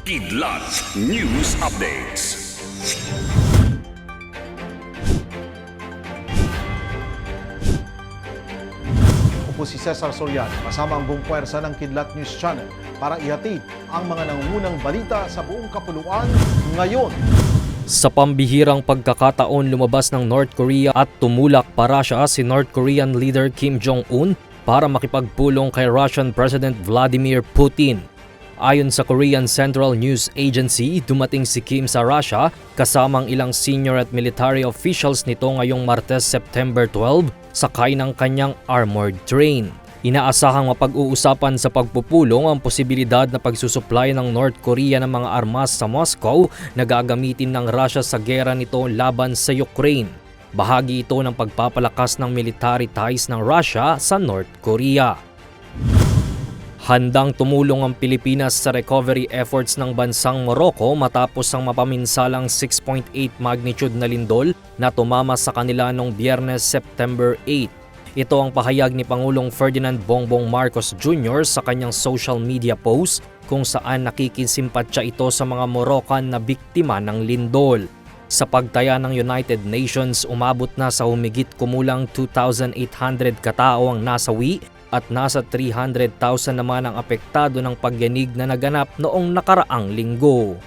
Kidlat News Updates. Ako po si Cesar Soriano, kasama ang buong puwersa ng Kidlat News Channel para ihatid ang mga nangungunang balita sa buong kapuluan ngayon. Sa pambihirang pagkakataon lumabas ng North Korea at tumulak para siya si North Korean leader Kim Jong-un para makipagpulong kay Russian President Vladimir Putin. Ayon sa Korean Central News Agency, dumating si Kim sa Russia kasamang ilang senior at military officials nito ngayong Martes September 12 sakay ng kanyang armored train. Inaasahang mapag-uusapan sa pagpupulong ang posibilidad na pagsusupply ng North Korea ng mga armas sa Moscow na gagamitin ng Russia sa gera nito laban sa Ukraine. Bahagi ito ng pagpapalakas ng military ties ng Russia sa North Korea. Handang tumulong ang Pilipinas sa recovery efforts ng bansang Morocco matapos ang mapaminsalang 6.8 magnitude na lindol na tumama sa kanila noong Biyernes September 8. Ito ang pahayag ni Pangulong Ferdinand Bongbong Marcos Jr. sa kanyang social media post kung saan nakikisimpatya ito sa mga Moroccan na biktima ng lindol. Sa pagtaya ng United Nations, umabot na sa humigit kumulang 2,800 katao ang nasawi at nasa 300,000 naman ang apektado ng pagyanig na naganap noong nakaraang linggo.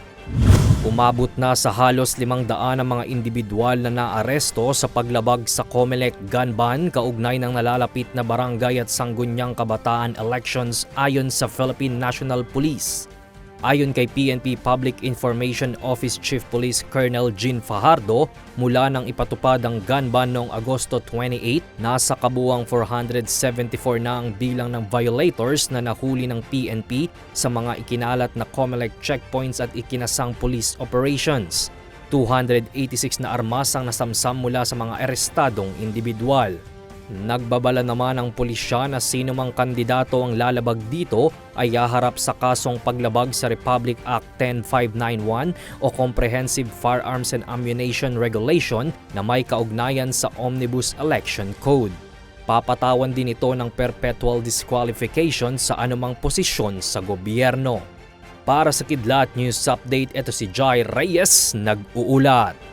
Umabot na sa halos 500 ang mga individual na naaresto sa paglabag sa Comelec gun ban kaugnay ng nalalapit na barangay at sanggunyang kabataan elections ayon sa Philippine National Police. Ayon kay PNP Public Information Office Chief Police Colonel Jean Fajardo, mula nang ipatupad ang gun ban noong Agosto 28, nasa kabuwang 474 na ang bilang ng violators na nahuli ng PNP sa mga ikinalat na COMELEC checkpoints at ikinasang police operations. 286 na armas ang nasamsam mula sa mga arestadong individual. Nagbabala naman ang pulisya na sino mang kandidato ang lalabag dito ay haharap sa kasong paglabag sa Republic Act 10591 o Comprehensive Firearms and Ammunition Regulation na may kaugnayan sa Omnibus Election Code. Papatawan din ito ng perpetual disqualification sa anumang posisyon sa gobyerno. Para sa Kidlat News Update, ito si Jai Reyes, nag-uulat.